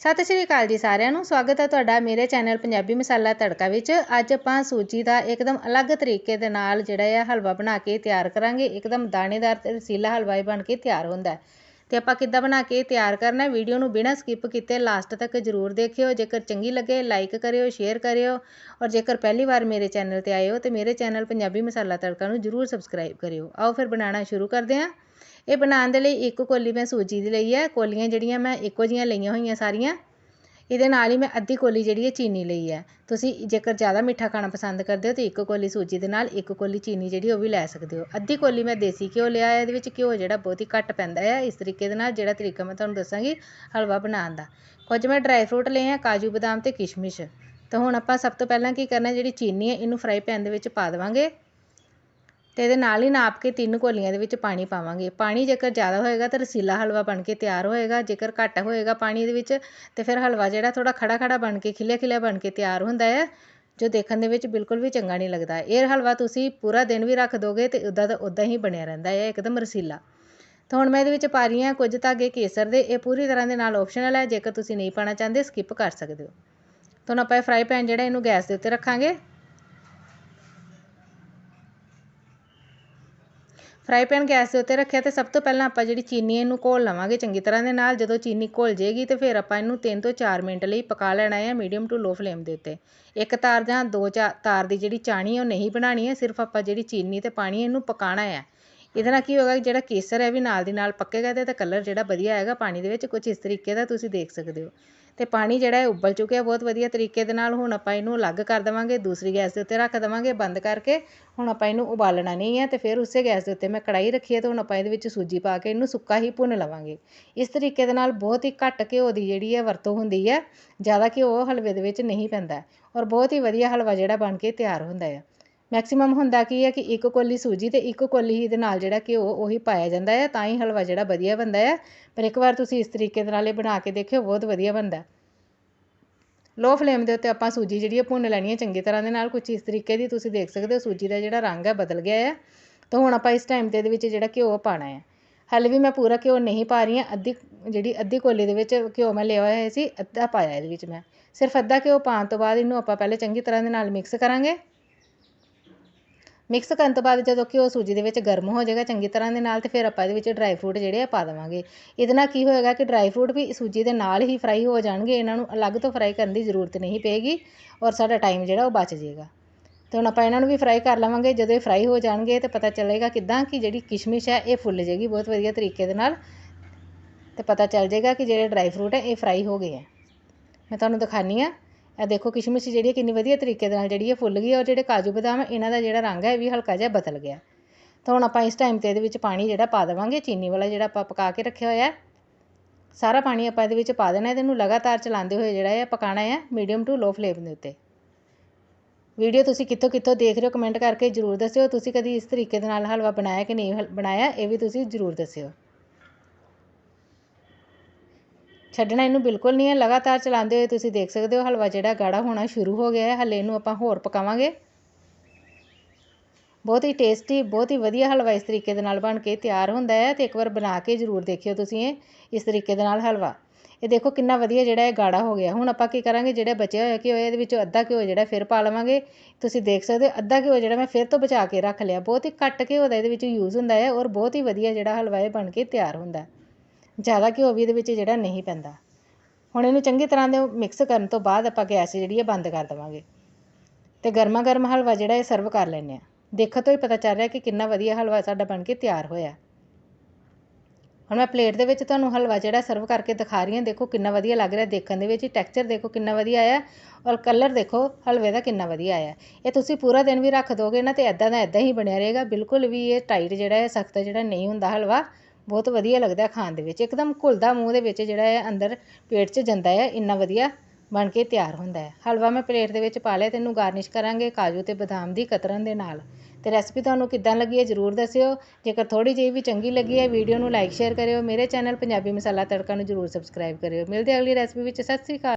ਸਤਿ ਸ਼੍ਰੀ ਅਕਾਲ ਜੀ ਸਾਰਿਆਂ ਨੂੰ। ਸਵਾਗਤ ਹੈ ਤੁਹਾਡਾ ਮੇਰੇ ਚੈਨਲ ਪੰਜਾਬੀ ਮਸਾਲਾ ਤੜਕਾ ਵਿੱਚ। ਅੱਜ ਆਪਾਂ ਸੂਜੀ ਦਾ ਇੱਕਦਮ ਅਲੱਗ ਤਰੀਕੇ ਦੇ ਨਾਲ ਜਿਹੜਾ ਆ ਹਲਵਾ ਬਣਾ ਕੇ ਤਿਆਰ ਕਰਾਂਗੇ। ਇੱਕਦਮ ਦਾਣੇਦਾਰ ਤੇ ਰਸੀਲਾ ਹਲਵਾ ਹੀ ਬਣ ਕੇ ਤਿਆਰ ਹੁੰਦਾ ਹੈ। ਤੇ ਆਪਾਂ ਕਿੱਦਾਂ ਬਣਾ ਕੇ ਤਿਆਰ ਕਰਨਾ ਹੈ ਵੀਡੀਓ ਨੂੰ ਬਿਨਾਂ ਸਕਿਪ ਕੀਤੇ ਲਾਸਟ ਤੱਕ ਜ਼ਰੂਰ ਦੇਖਿਓ। ਜੇਕਰ ਚੰਗੀ ਲੱਗੇ ਲਾਈਕ ਕਰਿਓ, ਸ਼ੇਅਰ ਕਰਿਓ ਔਰ ਜੇਕਰ ਪਹਿਲੀ ਵਾਰ ਮੇਰੇ ਚੈਨਲ ਤੇ ਆਏ ਹੋ ਤੇ ਮੇਰੇ ਚੈਨਲ ਪੰਜਾਬੀ ਮਸਾਲਾ ਤੜਕਾ ਨੂੰ ਜ਼ਰੂਰ ਸਬਸਕ੍ਰਾਈਬ ਕਰਿਓ। ਆਓ ਫਿਰ ਬਣਾਉਣਾ ਸ਼ੁਰੂ ਕਰਦੇ ਹਾਂ। ਇਹ ਬਣਾਉਣ ਦੇ ਲਈ ਇੱਕ ਕੋਲੀ ਮੈਂ ਸੂਜੀ ਦੀ ਲਈ ਹੈ ਕੋਲੀਆਂ ਜਿਹੜੀਆਂ ਮੈਂ ਇੱਕੋ ਜਿਹੀਆਂ ਲਈਆਂ ਹੋਈਆਂ ਸਾਰੀਆਂ। ਇਹਦੇ ਨਾਲ ਹੀ ਮੈਂ ਅੱਧੀ ਕੋਲੀ ਜਿਹੜੀ ਹੈ ਚੀਨੀ ਲਈ ਹੈ ਤੁਸੀਂ ਜੇਕਰ ਜ਼ਿਆਦਾ ਮਿੱਠਾ ਖਾਣਾ ਪਸੰਦ ਕਰਦੇ ਹੋ ਤਾਂ ਇੱਕ ਕੋਲੀ ਸੂਜੀ ਦੇ ਨਾਲ ਇੱਕ ਕੋਲੀ ਚੀਨੀ ਜਿਹੜੀ ਉਹ ਵੀ ਲੈ ਸਕਦੇ ਹੋ। ਅੱਧੀ ਕੋਲੀ ਮੈਂ ਦੇਸੀ ਘਿਓ ਲਿਆ ਹੈ, ਇਹਦੇ ਵਿੱਚ ਘਿਓ ਜਿਹੜਾ ਬਹੁਤ ਹੀ ਘੱਟ ਪੈਂਦਾ ਹੈ ਇਸ ਤਰੀਕੇ ਦੇ ਨਾਲ ਜਿਹੜਾ ਤਰੀਕਾ ਮੈਂ ਤੁਹਾਨੂੰ ਦੱਸਾਂਗੀ ਹਲਵਾ ਬਣਾਉਣ ਦਾ। ਕੁਝ ਮੈਂ ਡਰਾਈ ਫਰੂਟ ਲਏ ਆ, ਕਾਜੂ ਬਦਾਮ ਤੇ ਕਿਸ਼ਮਿਸ਼। ਤਾਂ ਹੁਣ ਆਪਾਂ ਸਭ ਤੋਂ ਪਹਿਲਾਂ ਕੀ ਕਰਨਾ, ਜਿਹੜੀ ਚੀਨੀ ਹੈ ਇਹਨੂੰ ਫਰਾਈ ਪੈਨ ਦੇ ਵਿੱਚ ਪਾ ਦੇਵਾਂਗੇ। ਅਤੇ ਇਹਦੇ ਨਾਲ ਹੀ ਨਾਪ ਕੇ ਤਿੰਨ ਕੋਲੀਆਂ ਦੇ ਵਿੱਚ ਪਾਣੀ ਪਾਵਾਂਗੇ। ਪਾਣੀ ਜੇਕਰ ਜ਼ਿਆਦਾ ਹੋਏਗਾ ਤਾਂ ਰਸੀਲਾ ਹਲਵਾ ਬਣ ਕੇ ਤਿਆਰ ਹੋਏਗਾ। ਜੇਕਰ ਘੱਟ ਹੋਏਗਾ ਪਾਣੀ ਦੇ ਵਿੱਚ, ਤਾਂ ਫਿਰ ਹਲਵਾ ਜਿਹੜਾ ਥੋੜ੍ਹਾ ਖੜਾ ਖੜਾ ਬਣ ਕੇ ਖਿਲਿਆ ਖਿਲਿਆ ਬਣ ਕੇ ਤਿਆਰ ਹੁੰਦਾ ਹੈ, ਜੋ ਦੇਖਣ ਦੇ ਵਿੱਚ ਬਿਲਕੁਲ ਵੀ ਚੰਗਾ ਨਹੀਂ ਲੱਗਦਾ। ਇਹ ਹਲਵਾ ਤੁਸੀਂ ਪੂਰਾ ਦਿਨ ਵੀ ਰੱਖ ਦੋਗੇ ਤੇ ਉਦਾਂ ਦਾ ਉਦਾਂ ਹੀ ਬਣਿਆ ਰਹਿੰਦਾ ਹੈ ਇੱਕਦਮ ਰਸੀਲਾ। ਤਾਂ ਹੁਣ ਮੈਂ ਇਹਦੇ ਵਿੱਚ ਪਾ ਰਹੀ ਹਾਂ ਕੁਝ ਧਾਗੇ ਕੇਸਰ ਦੇ। ਇਹ ਪੂਰੀ ਤਰ੍ਹਾਂ ਦੇ ਨਾਲ ਆਪਸ਼ਨਲ ਹੈ, ਜੇਕਰ ਤੁਸੀਂ ਨਹੀਂ ਪਾਣਾ ਚਾਹੁੰਦੇ ਸਕਿਪ ਕਰ ਸਕਦੇ ਹੋ। ਤਾਂ ਹੁਣ ਆਪਾਂ ਇਹ ਫਰਾਈ ਪੈਨ ਜਿਹੜਾ ਇਹਨੂੰ ਗੈਸ ਦੇ ਉੱਤੇ ਰੱਖਾਂਗੇ। ਫਰਾਈ ਪੈਨ ਗੈਸ ਦੇ ਉੱਤੇ ਰੱਖਿਆ ਅਤੇ ਸਭ ਤੋਂ ਪਹਿਲਾਂ ਆਪਾਂ ਜਿਹੜੀ ਚੀਨੀ ਇਹਨੂੰ ਘੋਲ ਲਵਾਂਗੇ ਚੰਗੀ ਤਰ੍ਹਾਂ ਦੇ ਨਾਲ। ਜਦੋਂ ਚੀਨੀ ਘੁਲ ਜੇਗੀ ਤੇ ਫਿਰ ਆਪਾਂ ਇਹਨੂੰ 3 ਤੋਂ 4 ਮਿੰਟ ਲਈ ਪਕਾ ਲੈਣਾ ਹੈ ਮੀਡੀਅਮ ਟੂ ਲੋ ਫਲੇਮ ਦੇ ਉੱਤੇ। ਇੱਕ ਤਾਰ ਜਾਂ ਦੋ ਤਾਰ ਦੀ ਜਿਹੜੀ ਚਾਣੀ ਉਹ ਨਹੀਂ ਬਣਾਣੀ ਹੈ ਸਿਰਫ ਆਪਾਂ ਜਿਹੜੀ ਚੀਨੀ ਤੇ ਪਾਣੀ ਇਹਨੂੰ ਪਕਾਣਾ ਹੈ ਇਹਦੇ ਨਾਲ ਕੀ ਹੋਗਾ ਜਿਹੜਾ ਕੇਸਰ ਹੈ ਵੀ ਨਾਲ ਦੀ ਨਾਲ ਪੱਕੇਗਾ ਤੇ ਇਹਦਾ ਕਲਰ ਜਿਹੜਾ ਵਧੀਆ ਆਏਗਾ ਪਾਣੀ ਦੇ ਵਿੱਚ। ਕੁਝ ਇਸ ਤਰੀਕੇ ਦਾ ਤੁਸੀਂ ਦੇਖ ਸਕਦੇ ਹੋ। ਅਤੇ ਪਾਣੀ ਜਿਹੜਾ ਹੈ ਉਬਲ ਚੁੱਕਿਆ, ਬਹੁਤ ਵਧੀਆ ਤਰੀਕੇ ਦੇ ਨਾਲ ਹੁਣ ਆਪਾਂ ਇਹਨੂੰ ਅਲੱਗ ਕਰ ਦੇਵਾਂਗੇ, ਦੂਸਰੀ ਗੈਸ ਦੇ ਉੱਤੇ ਰੱਖ ਦੇਵਾਂਗੇ, ਬੰਦ ਕਰਕੇ ਹੁਣ ਆਪਾਂ ਇਹਨੂੰ ਉਬਾਲਣਾ ਨਹੀਂ ਹੈ ਅਤੇ ਫਿਰ ਉਸੇ ਗੈਸ ਦੇ ਉੱਤੇ ਮੈਂ ਕੜਾਹੀ ਰੱਖੀ ਹੈ ਤੇ ਹੁਣ ਆਪਾਂ ਇਹਦੇ ਵਿੱਚ ਸੂਜੀ ਪਾ ਕੇ ਇਹਨੂੰ ਸੁੱਕਾ ਹੀ ਭੁੰਨ ਲਵਾਂਗੇ। ਇਸ ਤਰੀਕੇ ਦੇ ਨਾਲ ਬਹੁਤ ਹੀ ਘੱਟ ਘਿਓ ਦੀ ਜਿਹੜੀ ਹੈ ਵਰਤੋਂ ਹੁੰਦੀ ਹੈ, ਜ਼ਿਆਦਾ ਘਿਓ ਹਲਵੇ ਦੇ ਵਿੱਚ ਨਹੀਂ ਪੈਂਦਾ ਔਰ ਬਹੁਤ ਹੀ ਵਧੀਆ ਹਲਵਾ ਜਿਹੜਾ ਬਣ ਕੇ ਤਿਆਰ ਹੁੰਦਾ ਆ ਮੈਕਸਿਮਮ ਹੁੰਦਾ ਕੀ ਹੈ ਕਿ ਇੱਕ ਕੋਲੀ ਸੂਜੀ ਤੇ ਇੱਕ ਕੋਲੀ ਹੀ ਦੇ ਨਾਲ ਜਿਹੜਾ ਘਿਓ ਉਹੀ ਪਾਇਆ ਜਾਂਦਾ ਹੈ, ਤਾਂ ਹੀ ਹਲਵਾ ਜਿਹੜਾ ਵਧੀਆ ਬਣਦਾ ਹੈ। ਪਰ ਇੱਕ ਵਾਰ ਤੁਸੀਂ ਇਸ ਤਰੀਕੇ ਦੇ ਨਾਲ ਇਹ ਬਣਾ ਕੇ ਦੇਖਿਓ, ਬਹੁਤ ਵਧੀਆ ਬਣਦਾ ਲੋ ਫਲੇਮ ਦੇ ਉੱਤੇ ਆਪਾਂ ਸੂਜੀ ਜਿਹੜੀ ਹੈ ਭੁੰਨ ਲੈਣੀ ਹੈ, ਚੰਗੀ ਤਰ੍ਹਾਂ ਦੇ ਨਾਲ ਕੁਝ ਇਸ ਤਰੀਕੇ ਦੀ ਤੁਸੀਂ ਦੇਖ ਸਕਦੇ ਹੋ, ਸੂਜੀ ਦਾ ਜਿਹੜਾ ਰੰਗ ਹੈ ਬਦਲ ਗਿਆ ਹੈ। ਤਾਂ ਹੁਣ ਆਪਾਂ ਇਸ ਟਾਈਮ ਤੇ ਇਹਦੇ ਵਿੱਚ ਜਿਹੜਾ ਘਿਓ ਪਾਣਾ ਹੈ। ਹਾਲੇ ਵੀ ਮੈਂ ਪੂਰਾ ਘਿਓ ਨਹੀਂ ਪਾ ਰਹੀ ਹਾਂ, ਅੱਧੀ ਜਿਹੜੀ ਅੱਧੀ ਕੋਲੀ ਦੇ ਵਿੱਚ ਘਿਓ ਮੈਂ ਲਿਆ ਹੋਇਆ ਸੀ, ਅੱਧਾ ਪਾਇਆ ਇਹਦੇ ਵਿੱਚ ਮੈਂ। ਸਿਰਫ ਅੱਧਾ ਘਿਓ ਪਾਉਣ ਤੋਂ ਬਾਅਦ ਇਹਨੂੰ ਆਪਾਂ ਪਹਿਲੇ ਚੰਗੀ ਤਰ੍ਹਾਂ ਦੇ ਨਾਲ ਮਿਕਸ ਕਰਾਂਗੇ। ਮਿਕਸ ਕਰਨ ਤੋਂ ਬਾਅਦ ਜਦੋਂ ਕਿ ਉਹ ਸੂਜੀ ਦੇ ਵਿੱਚ ਗਰਮ ਹੋ ਜਾਏਗਾ ਚੰਗੀ ਤਰ੍ਹਾਂ ਦੇ ਨਾਲ ਤੇ ਫਿਰ ਆਪਾਂ ਇਹਦੇ ਵਿੱਚ ਡਰਾਈ ਫਰੂਟ ਜਿਹੜੇ ਆ ਪਾ ਦੇਵਾਂਗੇ। ਇਹਦੇ ਨਾਲ ਕੀ ਹੋਏਗਾ ਕਿ ਡਰਾਈ ਫਰੂਟ ਵੀ ਸੂਜੀ ਦੇ ਨਾਲ ਹੀ ਫਰਾਈ ਹੋ ਜਾਣਗੇ, ਇਹਨਾਂ ਨੂੰ ਅਲੱਗ ਤੋਂ ਫਰਾਈ ਕਰਨ ਦੀ ਜ਼ਰੂਰਤ ਨਹੀਂ ਪਏਗੀ ਔਰ ਸਾਡਾ ਟਾਈਮ ਜਿਹੜਾ ਉਹ ਬਚ ਜਾਏਗਾ। ਤੇ ਹੁਣ ਆਪਾਂ ਇਹਨਾਂ ਨੂੰ ਵੀ ਫਰਾਈ ਕਰ ਲਵਾਂਗੇ, ਜਦੋਂ ਇਹ ਫਰਾਈ ਹੋ ਜਾਣਗੇ ਤੇ ਪਤਾ ਚੱਲੇਗਾ ਕਿਦਾਂ ਕਿ ਜਿਹੜੀ ਕਿਸ਼ਮਿਸ਼ ਹੈ ਇਹ ਫੁੱਲ ਜਾਏਗੀ ਬਹੁਤ ਵਧੀਆ ਤਰੀਕੇ ਦੇ ਨਾਲ। ਤੇ ਪਤਾ ਚੱਲ ਜਾਏਗਾ ਕਿ ਜਿਹੜੇ ਡਰਾਈ ਫਰੂਟ ਹੈ ਇਹ ਫਰਾਈ ਹੋ ਗਏ ਹੈ। ਮੈਂ ਤੁਹਾਨੂੰ ਦਿਖਾਨੀ ਆ। ਇਹ ਦੇਖੋ ਕਿਸ਼ਮਿਸ਼ ਜਿਹੜੀ ਹੈ ਕਿੰਨੀ ਵਧੀਆ ਤਰੀਕੇ ਦੇ ਨਾਲ ਜਿਹੜੀ ਹੈ ਫੁੱਲ ਗਈ ਔਰ ਜਿਹੜੇ ਕਾਜੂ ਬਦਾਮ ਇਹਨਾਂ ਦਾ ਜਿਹੜਾ ਰੰਗ ਹੈ ਇਹ ਵੀ ਹਲਕਾ ਜਿਹਾ ਬਦਲ ਗਿਆ। ਤਾਂ ਹੁਣ ਆਪਾਂ ਇਸ ਟਾਈਮ ਤੇ ਇਹਦੇ ਵਿੱਚ ਪਾਣੀ ਜਿਹੜਾ ਪਾ ਦੇਵਾਂਗੇ, ਚੀਨੀ ਵਾਲਾ ਜਿਹੜਾ ਆਪਾਂ ਪਕਾ ਕੇ ਰੱਖਿਆ ਹੋਇਆ ਸਾਰਾ ਪਾਣੀ ਆਪਾਂ ਇਹਦੇ ਵਿੱਚ ਪਾ ਦੇਣਾ, ਇਹਨੂੰ ਲਗਾਤਾਰ ਚਲਾਉਂਦੇ ਹੋਏ ਜਿਹੜਾ ਹੈ ਪਕਾਣਾ ਹੈ ਮੀਡੀਅਮ ਟੂ ਲੋ ਫਲੇਮ ਦੇ ਉੱਤੇ। ਵੀਡੀਓ ਤੁਸੀਂ ਕਿੱਥੋਂ ਕਿੱਥੋਂ ਦੇਖ ਰਹੇ ਹੋ ਕਮੈਂਟ ਕਰਕੇ ਜ਼ਰੂਰ ਦੱਸਿਓ। ਤੁਸੀਂ ਕਦੀ ਇਸ ਤਰੀਕੇ ਦੇ ਨਾਲ ਹਲਵਾ ਬਣਾਇਆ ਕਿ ਨਹੀਂ ਬਣਾਇਆ, ਇਹ ਵੀ ਤੁਸੀਂ ਜ਼ਰੂਰ ਦੱਸਿਓ। ਛੱਡਣਾ ਇਹਨੂੰ ਬਿਲਕੁਲ ਨਹੀਂ ਹੈ, ਲਗਾਤਾਰ ਚਲਾਉਂਦੇ ਹੋਏ ਤੁਸੀਂ ਦੇਖ ਸਕਦੇ ਹੋ, ਹਲਵਾ ਜਿਹੜਾ ਗਾੜਾ ਹੋਣਾ ਸ਼ੁਰੂ ਹੋ ਗਿਆ ਹੈ, ਹਲੇ ਇਹਨੂੰ ਆਪਾਂ ਹੋਰ ਪਕਾਵਾਂਗੇ। ਬਹੁਤ ਹੀ ਟੇਸਟੀ, ਬਹੁਤ ਹੀ ਵਧੀਆ ਹਲਵਾ ਇਸ ਤਰੀਕੇ ਦੇ ਨਾਲ ਬਣ ਕੇ ਤਿਆਰ ਹੁੰਦਾ ਹੈ ਤੇ ਇੱਕ ਵਾਰ ਬਣਾ ਕੇ ਜ਼ਰੂਰ ਦੇਖਿਓ ਤੁਸੀਂ ਇਹ, ਇਸ ਤਰੀਕੇ ਦੇ ਨਾਲ ਹਲਵਾ। ਇਹ ਦੇਖੋ ਕਿੰਨਾ ਵਧੀਆ ਜਿਹੜਾ ਇਹ ਗਾੜਾ ਹੋ ਗਿਆ। ਹੁਣ ਆਪਾਂ ਕੀ ਕਰਾਂਗੇ, ਜਿਹੜਾ ਬਚਿਆ ਹੋਇਆ ਘਿਓ ਇਹਦੇ ਵਿੱਚੋਂ ਅੱਧਾ ਘਿਓ ਜਿਹੜਾ ਫਿਰ ਪਾ ਲਵਾਂਗੇ। ਤੁਸੀਂ ਦੇਖ ਸਕਦੇ ਹੋ, ਅੱਧਾ ਘਿਓ ਜਿਹੜਾ ਮੈਂ ਫਿਰ ਤੋਂ ਬਚਾ ਕੇ ਰੱਖ ਲਿਆ। ਬਹੁਤ ਹੀ ਘੱਟ ਘਿਓ ਦਾ ਇਹਦੇ ਵਿੱਚ ਯੂਜ਼ ਹੁੰਦਾ ਹੈ ਔਰ ਬਹੁਤ ਹੀ ਵਧੀਆ ਜਿਹੜਾ ਹਲਵਾ ਇਹ ਬਣ ਕੇ ਤਿਆਰ ਹੁੰਦਾ ਜ਼ਿਆਦਾ ਘਿਓ ਵੀ ਇਹਦੇ ਵਿੱਚ ਜਿਹੜਾ ਨਹੀਂ ਪੈਂਦਾ। ਹੁਣ ਇਹਨੂੰ ਚੰਗੀ ਤਰ੍ਹਾਂ ਦੇ ਮਿਕਸ ਕਰਨ ਤੋਂ ਬਾਅਦ ਆਪਾਂ ਗੈਸ ਜਿਹੜੀ ਹੈ ਬੰਦ ਕਰ ਦੇਵਾਂਗੇ। ਤੇ ਗਰਮਾ ਗਰਮ ਹਲਵਾ ਜਿਹੜਾ ਇਹ ਸਰਵ ਕਰ ਲੈਂਦੇ ਆ। ਦੇਖੋ ਤੋਂ ਹੀ ਪਤਾ ਚੱਲ ਰਿਹਾ ਕਿ ਕਿੰਨਾ ਵਧੀਆ ਹਲਵਾ ਸਾਡਾ ਬਣ ਕੇ ਤਿਆਰ ਹੋਇਆ। ਹੁਣ ਮੈਂ ਪਲੇਟ ਦੇ ਵਿੱਚ ਤੁਹਾਨੂੰ ਹਲਵਾ ਜਿਹੜਾ ਸਰਵ ਕਰਕੇ ਦਿਖਾ ਰਹੀ ਹਾਂ, ਦੇਖੋ ਕਿੰਨਾ ਵਧੀਆ ਲੱਗ ਰਿਹਾ। ਦੇਖਣ ਦੇ ਵਿੱਚ ਟੈਕਸਚਰ ਦੇਖੋ ਕਿੰਨਾ ਵਧੀਆ ਆਇਆ ਔਰ ਕਲਰ ਦੇਖੋ ਹਲਵੇ ਦਾ ਕਿੰਨਾ ਵਧੀਆ ਆਇਆ। ਇਹ ਤੁਸੀਂ ਪੂਰਾ ਦਿਨ ਵੀ ਰੱਖ ਦੋਗੇ ਨਾ ਤੇ ਐਦਾਂ ਦਾ ਐਦਾਂ ਹੀ ਬਣਿਆ ਰਹੇਗਾ। ਬਿਲਕੁਲ ਵੀ ਇਹ ਟਾਈਟ ਜਿਹੜਾ ਹੈ, ਸਖਤ ਜਿਹੜਾ ਨਹੀਂ ਹੁੰਦਾ ਹਲਵਾ। ਬਹੁਤ ਵਧੀਆ ਲੱਗਦਾ ਖਾਣ ਦੇ ਵਿੱਚ। ਇੱਕਦਮ ਘੁਲਦਾ ਮੂੰਹ ਦੇ ਵਿੱਚ ਜਿਹੜਾ ਹੈ ਅੰਦਰ ਪੇਟ 'ਚ ਜਾਂਦਾ ਹੈ, ਇੰਨਾ ਵਧੀਆ ਬਣ ਕੇ ਤਿਆਰ ਹੁੰਦਾ ਹੈ। ਹਲਵਾ ਮੈਂ ਪਲੇਟ ਦੇ ਵਿੱਚ ਪਾ ਲਿਆ ਤੇ ਇਹਨੂੰ ਗਾਰਨਿਸ਼ ਕਰਾਂਗੇ ਕਾਜੂ ਤੇ ਬਦਾਮ ਦੀ ਕਤਰਨ ਦੇ ਨਾਲ। ਤੇ ਰੈਸਪੀ ਤੁਹਾਨੂੰ ਕਿੱਦਾਂ ਲੱਗੀ ਹੈ ਜਰੂਰ ਦੱਸਿਓ। ਜੇਕਰ ਥੋੜੀ ਜਿਹੀ ਵੀ ਚੰਗੀ ਲੱਗੀ ਹੈ, ਵੀਡੀਓ ਨੂੰ ਲਾਈਕ, ਸ਼ੇਅਰ ਕਰਿਓ। ਮੇਰੇ ਚੈਨਲ ਪੰਜਾਬੀ ਮਸਾਲਾ ਤੜਕਾ ਨੂੰ ਜਰੂਰ ਸਬਸਕ੍ਰਾਈਬ ਕਰਿਓ। ਮਿਲਦੇ ਅਗਲੀ ਰੈਸਪੀ ਵਿੱਚ। ਸਤਿ ਸ੍ਰੀ ਅਕਾਲ।